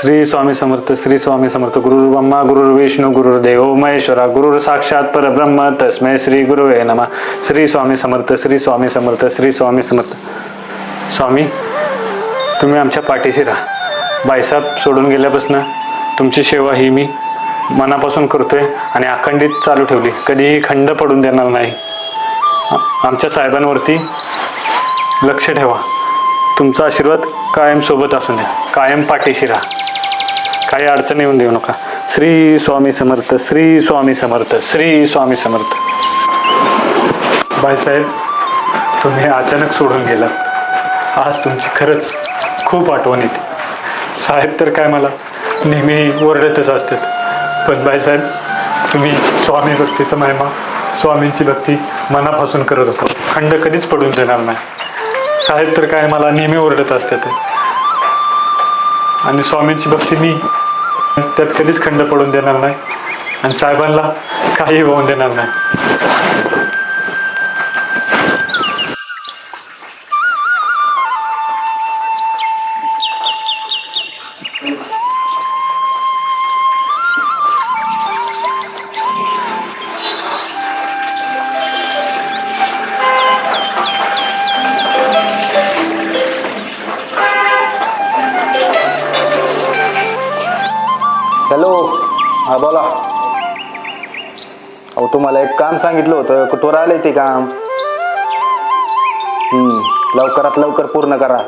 श्री स्वामी समर्थ श्री स्वामी समर्थ गुरु ब्रह्मा गुरु विष्णू गुरुर्देव महेश्वरा गुरुर साक्षात परब्रह्म तस्मै श्री गुरुवे नमः. श्री स्वामी समर्थ श्री स्वामी समर्थ श्री स्वामी समर्थ. स्वामी तुम्ही आमच्या पाठीशी राहा. बायसाब सोडून गेल्यापासून तुमची सेवा ही मी मनापासून करतोय आणि अखंडित चालू ठेवली. कधीही खंड पडून देणार नाही. आमच्या साहेबांवरती लक्ष ठेवा. तुमचा आशीर्वाद कायम सोबत असू द्या. कायम पाठीशी राहा. काही अडचण येऊन देऊ नका. श्री स्वामी समर्थ श्री स्वामी समर्थ श्री स्वामी समर्थ. बाईसाहेब तुम्ही अचानक सोडून गेलात. आज तुमची खरंच खूप आठवण येते. साहेब तर काय मला नेहमी ओरडतच असतात. पण बाईसाहेब तुम्ही स्वामी भक्तीचा महिमा स्वामींची भक्ती मनापासून करत होता. खंड कधीच पडून देणार नाही. साहेब तर काय मला नेहमी ओरडत असतात. आणि स्वामींची भक्ती मी त्यात कधीच खंड पडून देणार नाही. आणि साहेबांना काही होऊन देणार नाही. तुम्हाला एक काम सांगितलं होतं. कुठवर आलंय ते काम? हम्म, लवकरात लवकर पूर्ण करा.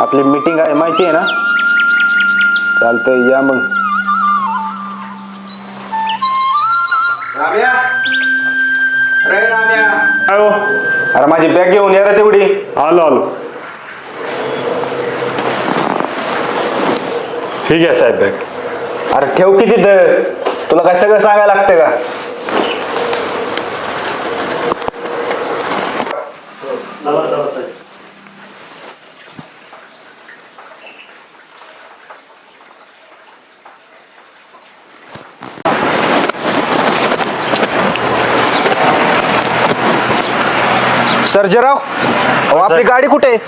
आपली मीटिंग आहे माहिती आहे ना? चालतंय या मग. राम्या? रे राम्या. काय हो? अरे माझी बॅग घेऊन या रे तेवढी. आलो आलो. ठीक आहे साहेब बॅग अरे ठेव की तिथं. तुला काय सगळं सांगायला लागतं का? सर्जराव अहो आपली गाडी कुठे? आहे?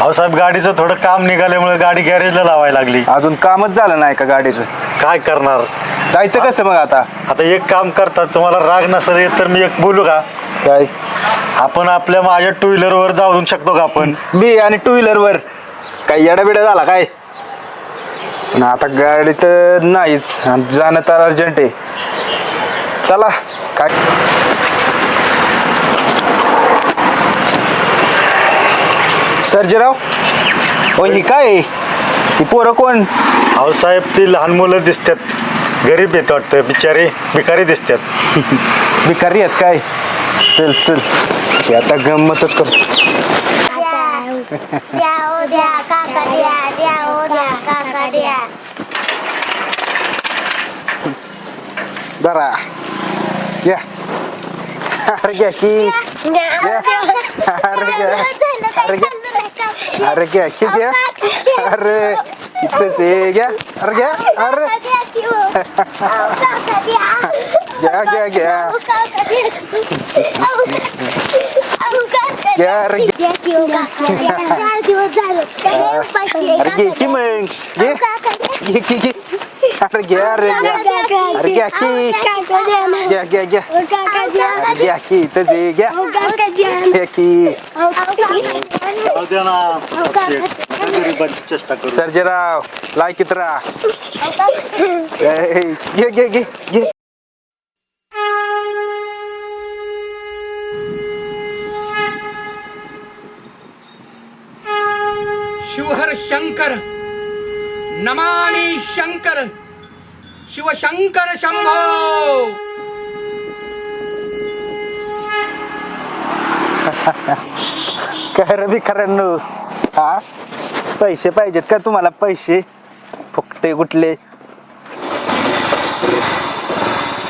अहो साहेब गाडीचं थोडं काम निघाल्यामुळे गाडी गॅरेजला लावायला लागली. अजून कामच झालं नाही का गाडीचं? काय करणार? जायचं कसं मग आता? आता एक काम करतात तुम्हाला राग नसेल येत तर मी एक बोलू का? काय? आपण आपल्या माझ्या टू व्हीलरवर जाऊ शकतो का आपण? मी आणि टू व्हीलर वर काय येडाबिडा झाला काय? पण आता गाडी तर नाहीच. आणि जाणं तर अर्जंट आहे. चला काय? सर्जराव हो ही काय आहे? ही पोरं कोण? अहो साहेब ती लहान मुलं दिसतात. गरीब येत वाटतं. बिचारे भिकारी दिसतात. भिकारी आहेत काय? चल चल. ही आता गंमतच करतो द्या ओ द्या काका द्या द्या ओ द्या काका द्या जरा. घ्या अरे घ्या की. अरे घ्या. अरे घ्या. अरे घ्या की घ्या. अरे इथेच आहे घ्या. अरे घ्या अरे. घ्या घ्या. घ्या घ्या. अरे घे की मग घे घे की घे अरे घ्या अरे घ्या अरे घ्या की घ्या घ्या घ्या घ्या की इथेच आहे घ्या घ्या की सर्जेराव लायकीत राहा घे घे घे घे शिवहर शंकर नमानी शंकर शिवशंकर शंभो काय रे भिकाऱ्यांनो? हा? पैसे पाहिजेत का तुम्हाला? पैसे? फुकटे कुठले?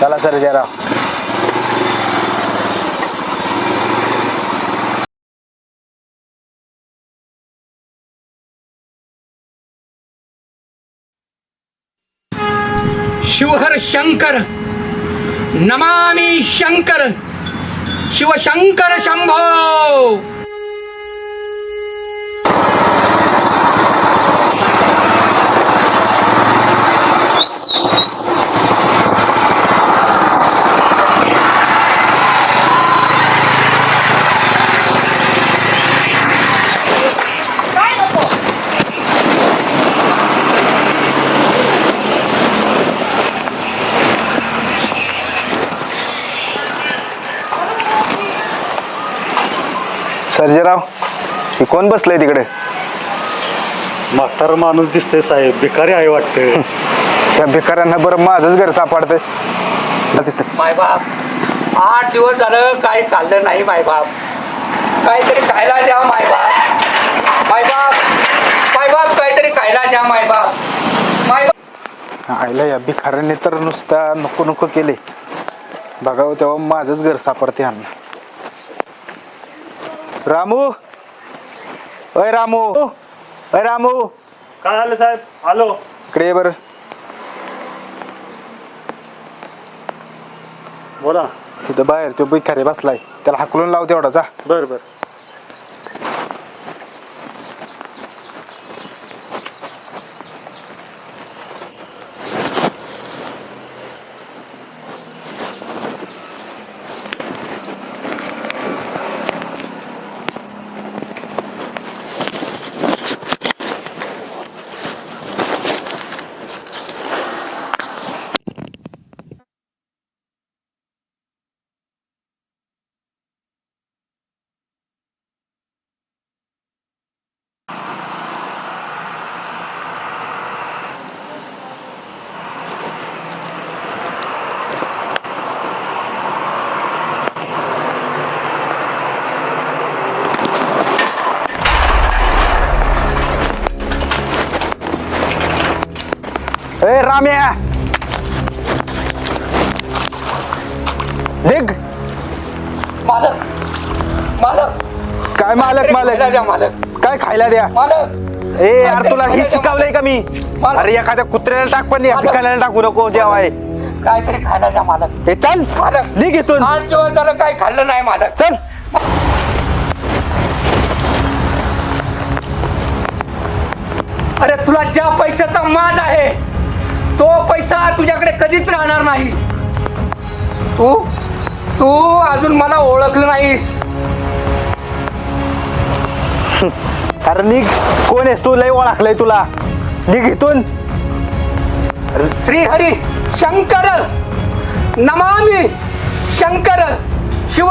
चला सर जरा. शंकर नमामि शंकर शिवशंकर शंभो। सर्जेराव हे कोण बसलंय तिकडे? म्हातारा माणूस दिसतंय साहेब भिकारी आहे वाटतं त्या भिकाऱ्यांना बरं माझंच घर सापडतंय. जा तिथं. मायबाप आठ दिवस झालं काही खाल्लं नाही मायबाप. काहीतरी खायला द्या मायबाप. मायबाप मायबाप काहीतरी खायला द्या मायबाप. मायबाप. आईला या भिकाऱ्यांनी तर नुसता नको नको केले. बघावं तेव्हा माझंच घर सापडते यांना. रामू? अय रामू. अय रामू. काय आलं साहेब? आलो. इकडे ये बरं. बोला. तिथं बाहेर तो भिकारी बसलाय. त्याला हाकलून लाव तेवढा जा. बर बर ए राम्या मालक मालक. काय मालक खायला द्या मालक. मालक काय खायला द्या? मालक. ए यार तुला हे शिकवलंय का मी? मालक. अरे एखाद्या कुत्र्याला टाक पण या मालक. भिकाऱ्याला टाकू नको जेवाय. काहीतरी खायला द्या मालक. हे चल. मालक. निघ इथून. आठ दिवस झालं काही खाल्लं नाही मालक. चल. अरे तुला ज्या पैशाचा मान आहे तो पैसा तुझ्याकडे कधीच राहणार नाही. तू तू अजून मला ओळखलं नाहीस. अरे निघ. कोण आहेस तू? लय ओळखलंय तुला. निघ इथून. श्री हरी शंकर. नमामि शंकर. शिव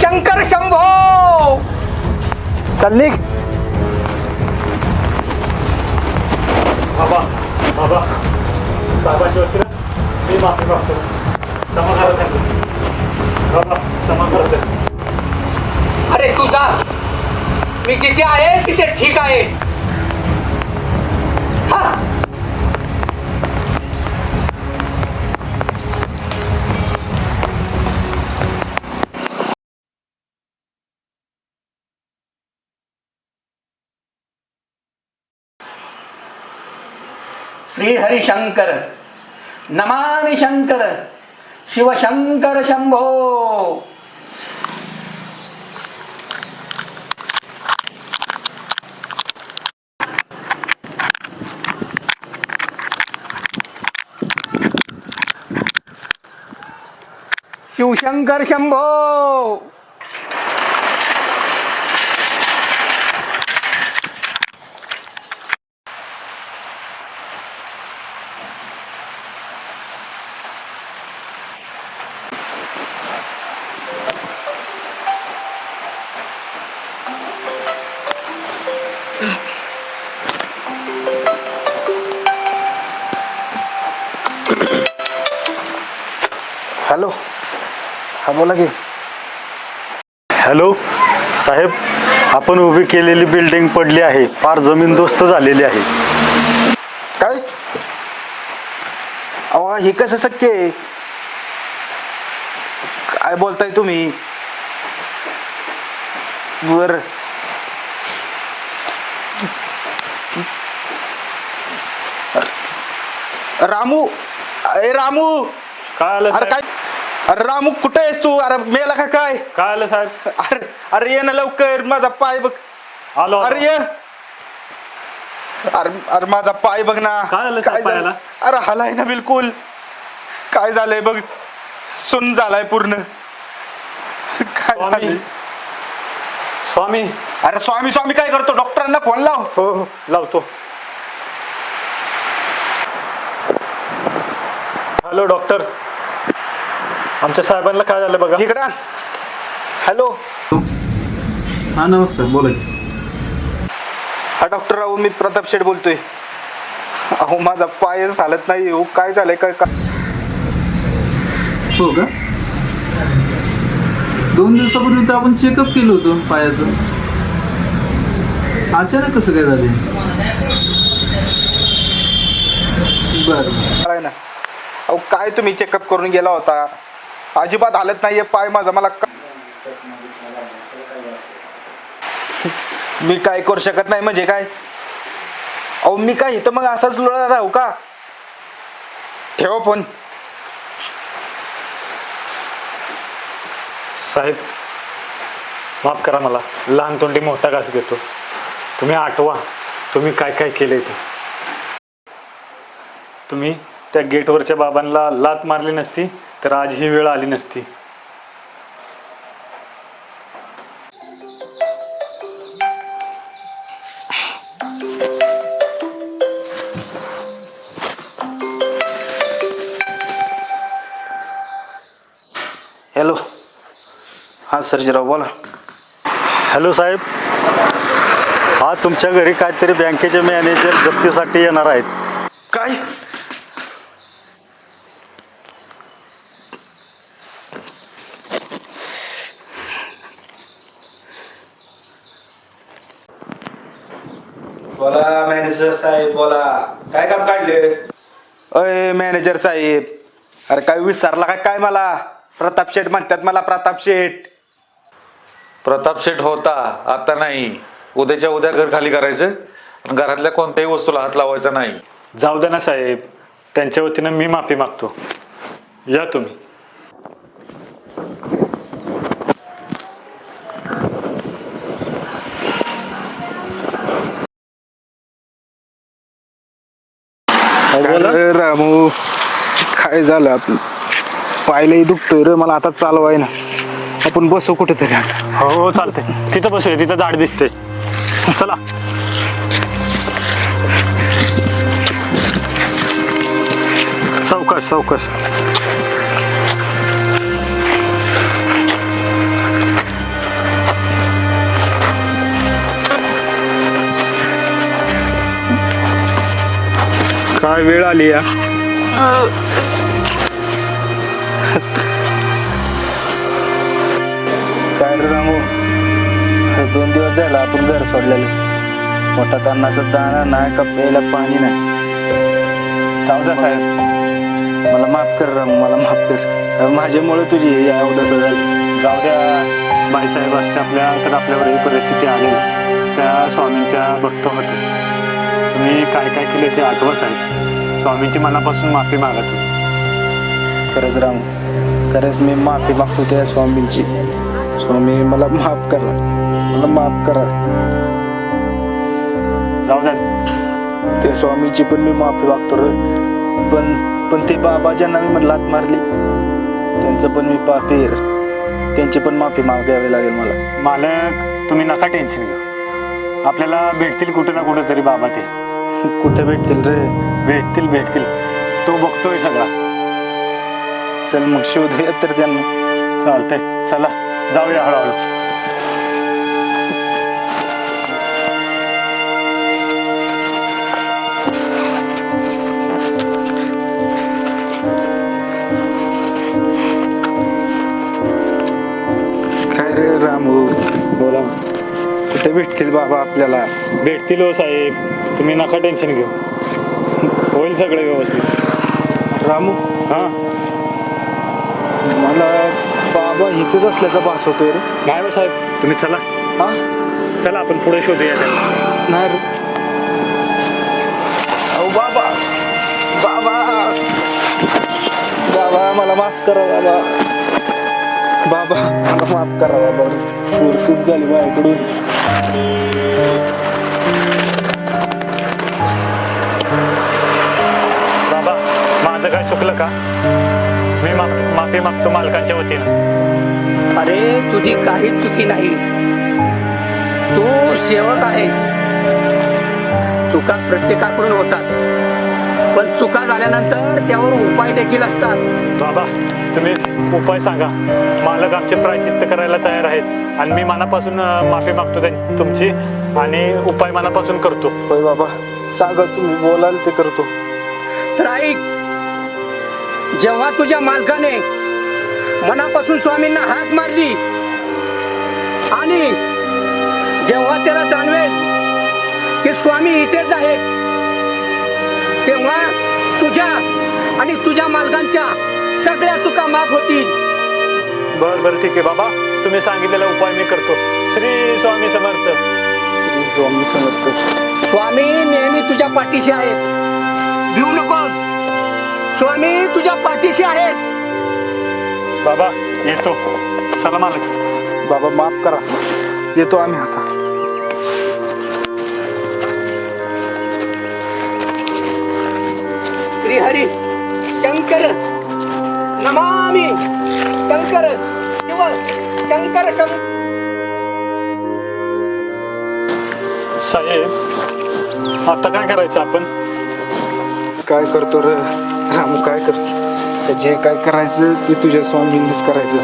शंकर शंभो. चल निघ. बाबा बाबा. बाबा शिवत्र मी माफी मागतो क्षमा करा त्यांना. बाबा क्षमा करा त्यांना. अरे तू जा. मी जिथे आहे तिथे ठीक आहे. हा. श्री हरिशंकर नमामि शंकर शिवशंकर शंभो। शिवशंकर शंभो। बोला की. हॅलो साहेब आपण उभी केलेली बिल्डिंग पडली आहे. फार जमीन दोस्त झालेली आहे. काय? अहो हे कसं शक्य आहे? काय बोलताय तुम्ही? बर रामू अरे रामू. काय आलं अरे काय? अरे रामू कुठे आहेस तू? अरे मेला का काय? काय आलं साहेब? अरे अरे ये ना लवकर माझा पाय बघ. आलो अरे ये. अरे अरे माझा पाय बघ ना. काय झालं साहेब पायाला? अरे हलाय ना बिलकुल. काय झालंय बघ? सुन झालाय पूर्ण. काय स्वामी. झालंय? स्वामी. अरे स्वामी स्वामी काय करतो? डॉक्टरांना फोन लाव. हो हो लावतो. Hello doctor. आमच्या साहेबांना काय झालं बघा? इकडं हॅलो हा नमस्कार बोला की. हा डॉक्टर राहू मी प्रताप शेठ बोलतोय. अहो माझा पाय चालत नाही हो काय झालंय काय काय हो का? दोन दिवसापूर्वी तर आपण चेकअप केलं होतं पायाचं. अचानक कसं काय झाले बरं. काय ना. अहो काय तुम्ही चेकअप करून गेला होता? अजिबात हालत नाहीये पाय माझा मला मी काय करू शकत नाही म्हणजे काय? अहो मी काय इथं मग असाच लोळा राहू का? ठेवा फोन. साहेब माफ करा मला. लहान तोंडी मोठा घास घेतो. तुम्ही आठवा तुम्ही काय काय केले ते. तुम्ही त्या गेटवरच्या बाबांना लात मारली नसती? तर आज ही वेळ आली नसती. हॅलो. हां सर्जीराव बोला. हॅलो साहेब. हा तुमच्या घरी काहीतरी बँकेचे मॅनेजर जप्तीसाठी येणार आहेत. काय बोला मॅनेजर साहेब बोला. काय काम काढले? अय मॅनेजर साहेब. अरे काय विसरला काय काय मला? प्रताप शेठ म्हणतात मला प्रताप शेठ. प्रताप शेठ होता आता नाही. उद्याच्या उद्या घर खाली करायचं. आणि घरातल्या कोणत्याही वस्तूला हात लावायचा नाही. जाऊ दे ना साहेब. त्यांच्या वतीनं मी माफी मागतो. या तुम्ही. झालं आपलं. पायलाही दुखतोय रे मला आता चालवाय ना. आपण बसू कुठेतरी आता. हो हो चालते तिथं बसूया तिथं झाड दिसते चला. सावकाश सावकाश. काय वेळ आली या? दिवस झाला आपण घर सोडलेलं. पोटात अन्नाचं दाणा नाही का प्यायला पाणी नाही. जाऊ साहेब. मला माफ कर राम मला माफ कर. माझ्यामुळे तुझी या अवदसा झाली. जाऊ द्या बाईसाहेब असते आपल्या तर आपल्यावर ही परिस्थिती आली त्या स्वामींच्या भक्त होते. तुम्ही काय काय केले ते आठवत साहेब. स्वामींची मनापासून माफी मागत. होती खरंच राम खरंच मी माफी मागतो त्या स्वामींची. स्वामी मला माफ करा. मला माफ करा. जाऊ द्या. त्या स्वामीची पण मी माफी मागतो रे. पण पण ते बाबा ज्यांना मी म्हणलं लात मारली त्यांचं पण मी पापी आहे रे. त्यांची पण माफी मागावी लागेल मला. मालक तुम्ही नका टेन्शन घेऊ. आपल्याला भेटतील कुठे ना कुठे तरी बाबा ते. कुठे भेटतील रे? भेटतील भेटतील. तो बघतोय सगळा. चल मग शोधूया तर त्यांना. चालतंय. चला जाऊया हळूहळू. रामू बोला. कुठे भेटतील बाबा आपल्याला? भेटतील हो साहेब. तुम्ही नका टेन्शन घेऊ. होईल सगळं व्यवस्थित. रामू? हां. मला बाबा इथंच असल्याचा भास होतोय रे. नाही हो साहेब. तुम्ही चला. हा? चला आपण पुढे शोधूया त्यांना नाही रे. अहो बाबा. बाबा. बाबा मला माफ करा बाबा. बाबा मला माफ करा बाबा. चूक झाली माझ्याकडून. बाबा माझं काय चुकलं का? मी माफी मागतो मालकांच्या वतीनं. अरे तुझी काहीच चुकी नाही. तू सेवक आहेस. चुका प्रत्येकाकडून होतात. पण चुका झाल्यानंतर त्यावर उपाय देखील असतात. बाबा तुम्ही उपाय सांगा. मालक आमचे प्रायचित्त करायला तयार आहेत आणि मी मनापासून अं, माफी मागतो त्यां- तुमची आणि उपाय मनापासून करतो. होय बाबा सांगा तुम्ही बोलाल ते करतो. तर ऐक जेव्हा तुझ्या मालकाने मनापासून स्वामींना हाक मारली आणि जेव्हा त्याला जाणवेल की स्वामी इथेच आहेत तेव्हा तुझ्या आणि तुझ्या मालकांच्या सगळ्या चुका माफ होतील. बरं बरं ठीक आहे बाबा. तुम्ही सांगितलेला उपाय मी करतो. श्री स्वामी समर्थ. श्री स्वामी समर्थ. स्वामी नेहमी तुझ्या पाठीशी आहेत. भिवू नकोस. स्वामी तुझ्या पाठीशी आहेत. बाबा येतो. चला मालक. बाबा माफ करा. येतो आम्ही आता. श्री हरी शंकर नमामि शंकर शिव शंकर शंकर साहेब आता काय करायचं आपण? काय करतो रे? रामू काय करतो जे काय करायचं ते तुझ्या स्वामींनीच करायचं.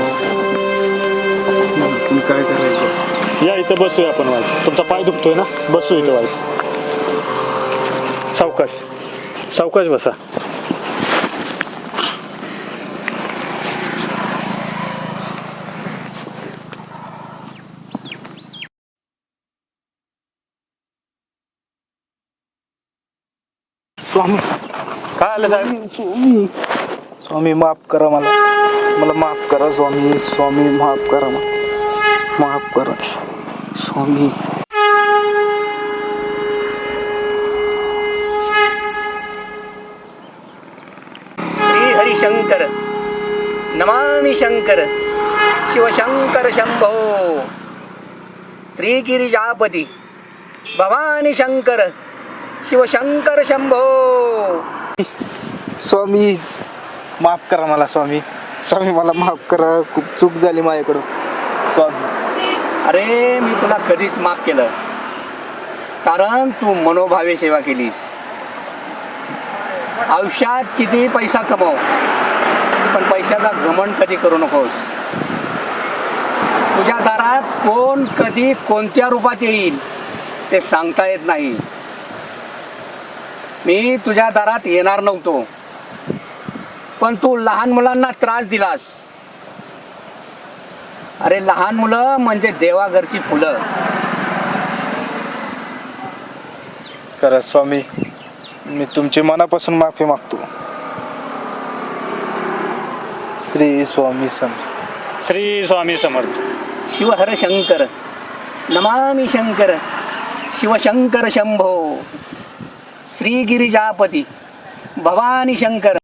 तू काय करायचं? या इथं बसूया आपण व्हायचं तुमचा पाय दुखतोय ना? बसू इथं व्हायचं सावकाश. सावकाश बसा. स्वामी. काय आलं साहेब? स्वामी स्वामी. माफ करा मला. मला माफ करा स्वामी. स्वामी माफ करा मला. माफ करा. स्वामी श्री हरी शंकर नमामि शंकर शिवशंकर शंभो। श्री गिरिजापती भवानी शंकर शिवशंकर शंभो। स्वामी माफ करा मला स्वामी. स्वामी मला माफ करा खूप चूक झाली माझ्याकडं स्वामी. अरे मी तुला कधीच माफ केलं. कारण तू मनोभावे सेवा केलीस. आयुष्यात किती पैसा कमव? पण घमंड कधी करू नकोस. तुझ्या दारात कोण कधी कोणत्या रूपात येईल ते सांगता येत नाही. मी तुझ्या दारात येणार नव्हतो. पण तू लहान मुलांना त्रास दिलास. अरे लहान मुलं म्हणजे देवाघरची फुलं. खरं स्वामी मी तुमची मनापासून माफी मागतो. श्री स्वामी सम श्री स्वामी समर्थ. शिवहर शंकर नमामि शंकर शिवशंकर शंभो श्री गिरिजापती भवानी शंकर.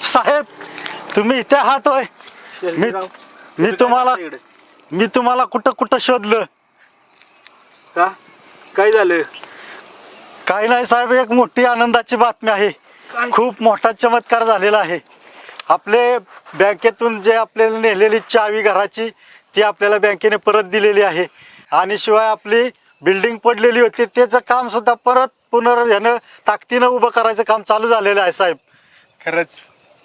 साहेब तुम्ही इथे आहात होय. मी मी तुम्हाला मी तुम्हाला कुठं कुठं शोधलं? का? काय झालं? काही नाही साहेब एक मोठी आनंदाची बातमी आहे. खूप मोठा चमत्कार झालेला आहे. आपले बँकेतून जे आपल्याला नेलेली चावी घराची ती आपल्याला बँकेने परत दिलेली आहे. आणि शिवाय आपली बिल्डिंग पडलेली होती त्याचं काम सुद्धा परत पुनर ह्यानं ताकदीनं उभं करायचं काम चालू झालेलं आहे साहेब. खरंच.